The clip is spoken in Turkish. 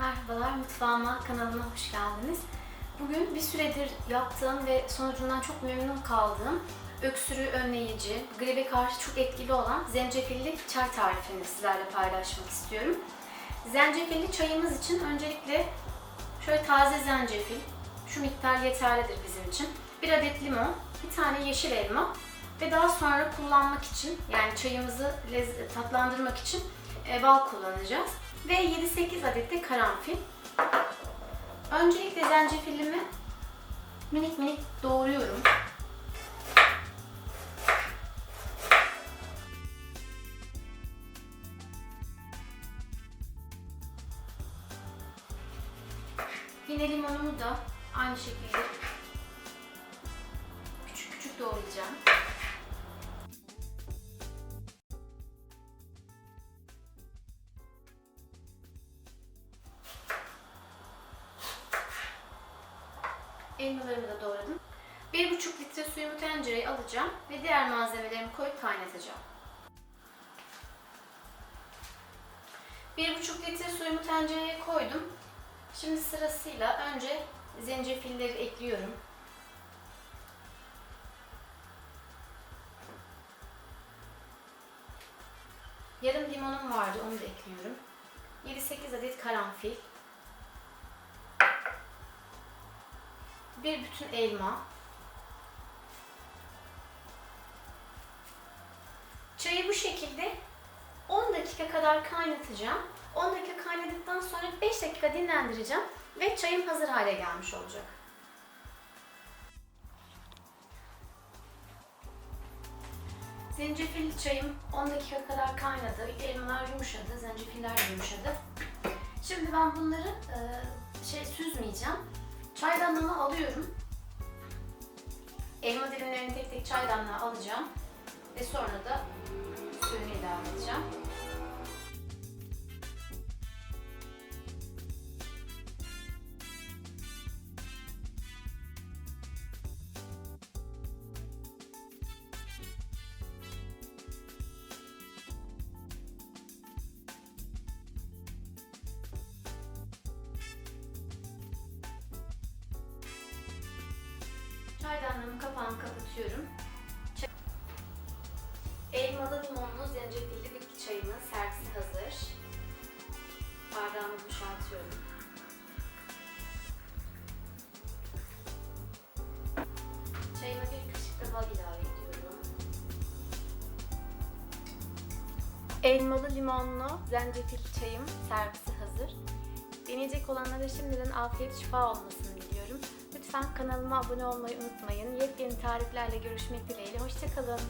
Merhabalar, mutfağıma, kanalıma hoş geldiniz. Bugün bir süredir yaptığım ve sonucundan çok memnun kaldığım öksürüğü önleyici, gribe karşı çok etkili olan zencefilli çay tarifini sizlerle paylaşmak istiyorum. Zencefilli çayımız için öncelikle şöyle taze zencefil, şu miktar yeterlidir bizim için. Bir adet limon, bir tane yeşil elma ve daha sonra kullanmak için yani çayımızı tatlandırmak için e, bal kullanacağız. Ve 7-8 adet de karanfil. Öncelikle zencefilimi minik minik doğruyorum. Yine limonumu da aynı şekilde küçük küçük doğrayacağım. Elmalarımı da doğradım. 1,5 litre suyumu tencereye alacağım ve diğer malzemelerimi koyup kaynatacağım. 1,5 litre suyumu tencereye koydum. Şimdi sırasıyla önce zencefilleri ekliyorum. Yarım limonum vardı, onu da ekliyorum. 7-8 adet karanfil. Bir bütün elma. Çayı bu şekilde 10 dakika kadar kaynatacağım. 10 dakika kaynadıktan sonra 5 dakika dinlendireceğim ve çayım hazır hale gelmiş olacak. Zencefilli çayım 10 dakika kadar kaynadı. Elmalar yumuşadı, zencefiller yumuşadı. Şimdi ben bunları e, şey süzmeyeceğim. Çaydanlığımı alıyorum. Elma dilimlerini tek tek çaydanlığa alacağım. Ve sonra da suyunu ilave edeceğim. Çaydanlığımın kapağını kapatıyorum. Elmalı limonlu zencefilli bitki çayımın servisi hazır. Bardağımı boşaltıyorum. Çayıma bir kaşık da bal ilave ediyorum. Elmalı limonlu zencefil çayım servisi hazır. Deneyecek olanlara şimdiden afiyet şifa olmasını diliyorum. Lütfen kanalıma abone olmayı unutmayın. Yepyeni tariflerle görüşmek dileğiyle. Hoşçakalın.